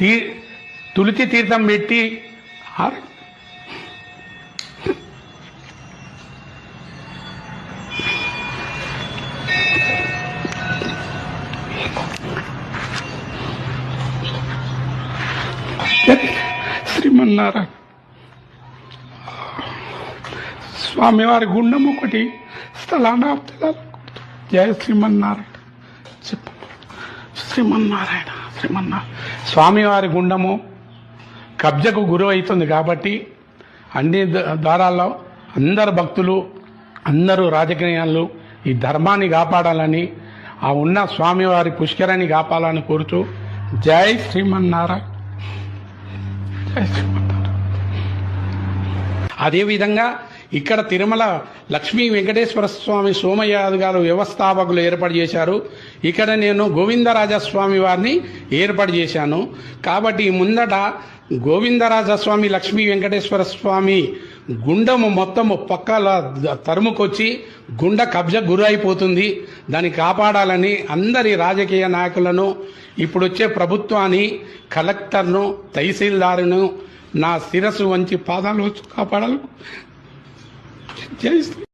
తీ తులసి తీర్థం పెట్టి ఆ- శ్రీమన్నారాయణ స్వామివారి గుండం ఒకటి స్థలాన జయ శ్రీమన్నారాయణ చెప్పు శ్రీమన్నారాయణ శ్రీమన్నారాయణ స్వామివారి గుండము కబ్జకు గురి అవుతుంది కాబట్టి అన్ని దారాల్లో ద్వారాల్లో అందరు భక్తులు అందరూ రాజకీయాలు ఈ ధర్మాన్ని కాపాడాలని ఆ ఉన్న స్వామివారి పుష్కరాన్ని కాపాడాలని కోరుతూ జై శ్రీమన్నారాయణ. జై శ్రీమన్నారాయణ. అదేవిధంగా ఇక్కడ తిరుమల లక్ష్మీ వెంకటేశ్వర స్వామి సోమయాదుగారు వ్యవస్థాపకులు ఏర్పాటు చేశారు. ఇక్కడ నేను గోవిందరాజస్వామి వారిని ఏర్పాటు చేశాను. కాబట్టి ముందట గోవిందరాజస్వామి లక్ష్మీ వెంకటేశ్వర స్వామి గుండము మొత్తము పక్కల తరుముకొచ్చి గుండ కబ్జ గురైపోతుంది. దాన్ని కాపాడాలని అందరి రాజకీయ నాయకులను ఇప్పుడు వచ్చే ప్రభుత్వాన్ని కలెక్టర్ను తహసీల్దారును నా శిరస్సు వంచి పాదాలు కాపాడాలి. జై శ్రీ